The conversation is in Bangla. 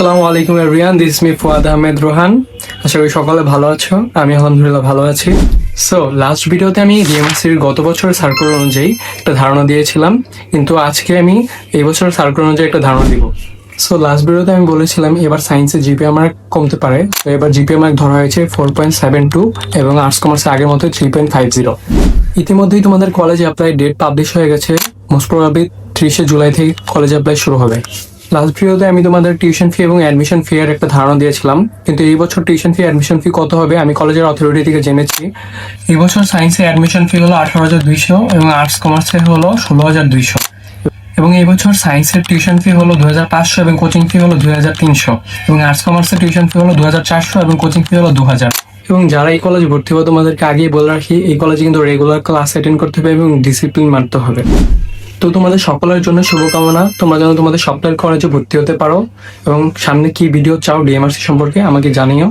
আসসালামু আলাইকুম everyone this me Fuad Ahmed Rohan আশা করি সকলে ভালো আছো। আমি আলহামদুলিল্লাহ ভালো আছি। সো লাস্ট ভিডিওতে আমি ডিএমসির গত বছরের সার্কুলার অনুযায়ী একটা ধারণা দিয়েছিলাম। কিন্তু আজকে আমি এই বছরের সার্কুলার অনুযায়ী একটা ধারণা দিব। সো লাস্ট ভিডিওতে আমি বলেছিলাম, এবার সায়েন্সে জিপি আমার কমতে পারে। তো এবার জিপি আমার ধরা হয়েছে ফোর পয়েন্ট সেভেন টু এবং আর্টস কমার্সে আগের মতো থ্রি পয়েন্ট ফাইভ জিরো ইতিমধ্যেই তোমাদের কলেজে অ্যাপ্লাই ডেট পাবলিশ হয়ে গেছে। মোস্ট প্রবাবলি ত্রিশে জুলাই থেকে কলেজ অ্যাপ্লাই শুরু হবে। লাস্ট ভিডিওতে আমি তোমাদের টিউশন ফি এবং অ্যাডমিশন ফি এর একটা ধারণা দিয়েছিলাম। কিন্তু এই বছর টিউশন ফি অ্যাডমিশন ফি কত হবে? আমি কলেজের অথরিটি থেকে জেনেছি। এই বছর সায়েন্সে অ্যাডমিশন ফি হলো আঠারো হাজার দুইশো এবং আর্টস কমার্সে হলো ষোলো হাজার দুইশো। এবং এই বছর সায়েন্সের টিউশন ফি হলো দু হাজার পাঁচশো এবং কোচিং ফি হলো দুই হাজার তিনশো। এবং আর্টস কমার্সের টিউশন ফি হলো দু হাজার চারশো এবং কোচিং ফি হলো দু হাজার। এবং যারা এই কলেজে ভর্তি হবে, তোমাদেরকে আগেই বলে রাখি, এই কলেজে কিন্তু রেগুলার ক্লাস অ্যাটেন্ড করতে হবে এবং ডিসিপ্লিন মানতে হবে। তো তোমাদের সকলের জন্য শুভকামনা। তোমরা যেন তোমাদের সপ্তাহের কলেজে ভর্তি হতে পারো এবং সামনে কি ভিডিও চাও ডিএমআরসি সম্পর্কে আমাকে জানিও।